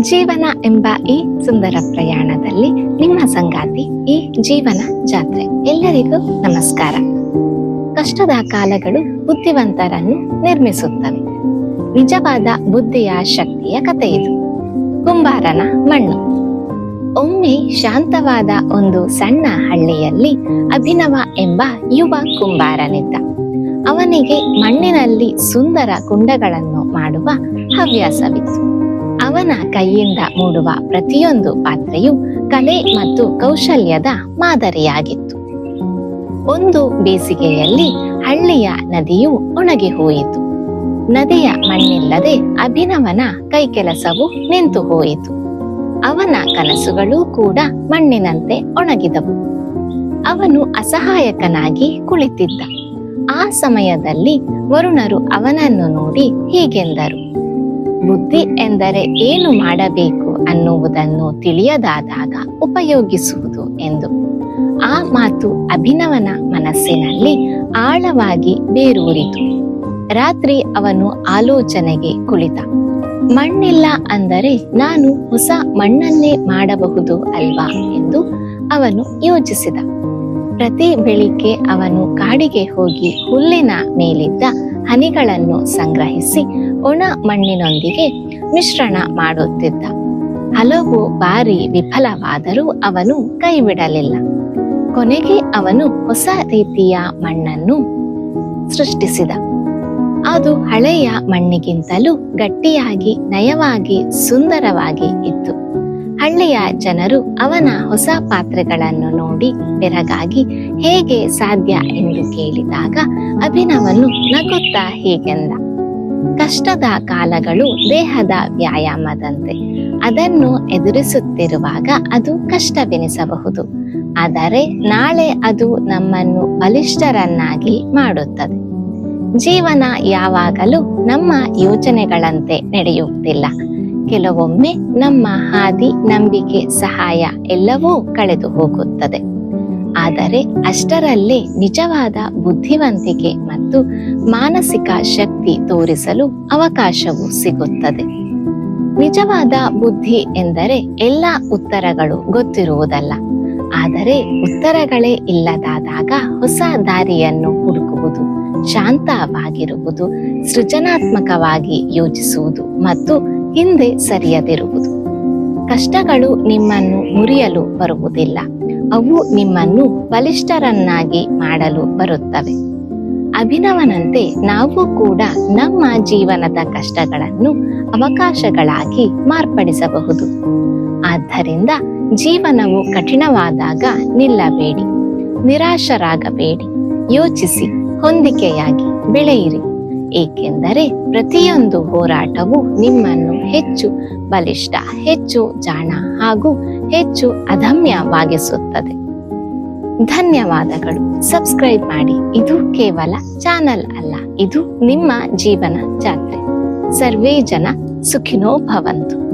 ಜೀವನ ಎಂಬ ಈ ಸುಂದರ ಪ್ರಯಾಣದಲ್ಲಿ ನಿಮ್ಮ ಸಂಗಾತಿ ಈ ಜೀವನ ಜಾತ್ರೆ. ಎಲ್ಲರಿಗೂ ನಮಸ್ಕಾರ. ಕಷ್ಟದ ಕಾಲಗಳು ಬುದ್ಧಿವಂತರನ್ನು ನಿರ್ಮಿಸುತ್ತವೆ. ನಿಜವಾದ ಬುದ್ಧಿಯ ಶಕ್ತಿಯ ಕಥೆ ಇದು. ಕುಂಬಾರನ ಮಣ್ಣು. ಒಮ್ಮೆ ಶಾಂತವಾದ ಒಂದು ಸಣ್ಣ ಹಳ್ಳಿಯಲ್ಲಿ ಅಭಿನವ ಎಂಬ ಯುವ ಕುಂಬಾರನಿದ್ದ. ಅವನಿಗೆ ಮಣ್ಣಿನಲ್ಲಿ ಸುಂದರ ಕುಂಡಗಳನ್ನು ಮಾಡುವ ಹವ್ಯಾಸವಿತ್ತು. ಅವನ ಕೈಯಿಂದ ಮೂಡುವ ಪ್ರತಿಯೊಂದು ಪಾತ್ರೆಯು ಕಲೆ ಮತ್ತು ಕೌಶಲ್ಯದ ಮಾದರಿಯಾಗಿತ್ತು. ಒಂದು ಬೇಸಿಗೆಯಲ್ಲಿ ಹಳ್ಳಿಯ ನದಿಯು ಒಣಗಿ ಹೋಯಿತು. ನದಿಯ ಮಣ್ಣಿಲ್ಲದೆ ಅಭಿನವನ ಕೈಕೆಲಸವು ನಿಂತು ಹೋಯಿತು. ಅವನ ಕನಸುಗಳು ಕೂಡ ಮಣ್ಣಿನಂತೆ ಒಣಗಿದವು. ಅವನು ಅಸಹಾಯಕನಾಗಿ ಕುಳಿತಿದ್ದ. ಆ ಸಮಯದಲ್ಲಿ ವರುಣರು ಅವನನ್ನು ನೋಡಿ ಹೀಗೆಂದರು. ಬುದ್ಧಿ ಎಂದರೆ ಏನು ಮಾಡಬೇಕು ಅನ್ನುವುದನ್ನು ತಿಳಿಯದಾದಾಗ ಉಪಯೋಗಿಸುವುದು ಎಂದು. ಆ ಮಾತು ಅಭಿನವನ ಮನಸ್ಸಿನಲ್ಲಿ ಆಳವಾಗಿ ಬೇರೂರಿತು. ರಾತ್ರಿ ಅವನು ಆಲೋಚನೆಗೆ ಕುಳಿತ. ಮಣ್ಣಿಲ್ಲ ಅಂದರೆ ನಾನು ಹೊಸ ಮಣ್ಣನ್ನೇ ಮಾಡಬಹುದು ಅಲ್ವಾ ಎಂದು ಅವನು ಯೋಚಿಸಿದ. ಪ್ರತಿ ಬೆಳಿಗ್ಗೆ ಅವನು ಕಾಡಿಗೆ ಹೋಗಿ ಹುಲ್ಲಿನ ಮೇಲಿದ್ದ ಹನಿಗಳನ್ನು ಸಂಗ್ರಹಿಸಿ ಒಣ ಮಣ್ಣಿನೊಂದಿಗೆ ಮಿಶ್ರಣ ಮಾಡುತ್ತಿದ್ದ. ಹಲವು ಬಾರಿ ವಿಫಲವಾದರೂ ಅವನು ಕೈಬಿಡಲಿಲ್ಲ. ಕೊನೆಗೆ ಅವನು ಹೊಸ ರೀತಿಯ ಮಣ್ಣನ್ನು ಸೃಷ್ಟಿಸಿದ. ಅದು ಹಳೆಯ ಮಣ್ಣಿಗಿಂತಲೂ ಗಟ್ಟಿಯಾಗಿ, ನಯವಾಗಿ, ಸುಂದರವಾಗಿ ಹಳ್ಳಿಯ ಜನರು ಅವನ ಹೊಸ ಪಾತ್ರೆಗಳನ್ನು ನೋಡಿ ಬೆರಗಾಗಿ ಹೇಗೆ ಸಾಧ್ಯ ಎಂದು ಕೇಳಿದಾಗ ಅಭಿನವನು ನಗುತ್ತಾ ಹೀಗೆಂದ. ಕಷ್ಟದ ಕಾಲಗಳು ದೇಹದ ವ್ಯಾಯಾಮದಂತೆ. ಅದನ್ನು ಎದುರಿಸುತ್ತಿರುವಾಗ ಅದು ಕಷ್ಟವೆನಿಸಬಹುದು. ಆದರೆ ನಾಳೆ ಅದು ನಮ್ಮನ್ನು ಬಲಿಷ್ಠರನ್ನಾಗಿ ಮಾಡುತ್ತದೆ. ಜೀವನ ಯಾವಾಗಲೂ ನಮ್ಮ ಯೋಚನೆಗಳಂತೆ ನಡೆಯುತ್ತಿಲ್ಲ. ಕೆಲವೊಮ್ಮೆ ನಮ್ಮ ಹಾದಿ ನಂಬಿಕೆ ಸಹಾಯ ಎಲ್ಲವೂ ಕಳೆದು ಹೋಗುತ್ತದೆ. ಆದರೆ ಅಷ್ಟರಲ್ಲೇ ನಿಜವಾದ ಬುದ್ಧಿವಂತಿಕೆ ಮತ್ತು ಮಾನಸಿಕ ಶಕ್ತಿ ತೋರಿಸಲು ಅವಕಾಶವು ಸಿಗುತ್ತದೆ. ನಿಜವಾದ ಬುದ್ಧಿ ಎಂದರೆ ಎಲ್ಲ ಉತ್ತರಗಳು ಗೊತ್ತಿರುವುದಲ್ಲ. ಆದರೆ ಉತ್ತರಗಳೇ ಇಲ್ಲದಾದಾಗ ಹೊಸ ದಾರಿಯನ್ನು ಹುಡುಕುವುದು, ಶಾಂತವಾಗಿರುವುದು, ಸೃಜನಾತ್ಮಕವಾಗಿ ಯೋಚಿಸುವುದು ಮತ್ತು ಹಿಂದೆ ಸರಿಯದಿರುವುದು. ಕಷ್ಟಗಳು ನಿಮ್ಮನ್ನು ಮುರಿಯಲು ಬರುವುದಿಲ್ಲ. ಅವು ನಿಮ್ಮನ್ನು ಬಲಿಷ್ಠರನ್ನಾಗಿ ಮಾಡಲು ಬರುತ್ತವೆ. ಅಭಿನವನಂತೆ ನಾವು ಕೂಡ ನಮ್ಮ ಜೀವನದ ಕಷ್ಟಗಳನ್ನು ಅವಕಾಶಗಳಾಗಿ ಮಾರ್ಪಡಿಸಬಹುದು. ಆದ್ದರಿಂದ ಜೀವನವು ಕಠಿಣವಾದಾಗ ನಿಲ್ಲಬೇಡಿ. ನಿರಾಶರಾಗಬೇಡಿ. ಯೋಚಿಸಿ, ಹೊಂದಿಕೆಯಾಗಿ ಬೆಳೆಯಿರಿ. ಏಕೆಂದರೆ ಪ್ರತಿಯೊಂದು ಹೋರಾಟವು ನಿಮ್ಮನ್ನು ಹೆಚ್ಚು ಬಲಿಷ್ಠ, ಹೆಚ್ಚು ಜಾಣ ಹಾಗೂ ಹೆಚ್ಚು ಅದಮ್ಯವಾಗಿಸುತ್ತದೆ ಧನ್ಯವಾದಗಳು. ಸಬ್ಸ್ಕ್ರೈಬ್ ಮಾಡಿ. ಇದು ಕೇವಲ ಚಾನಲ್ ಅಲ್ಲ, ಇದು ನಿಮ್ಮ ಜೀವನ ಜಾತ್ರೆ. ಸರ್ವೇ ಜನ ಸುಖಿನೋ ಭವಂತು.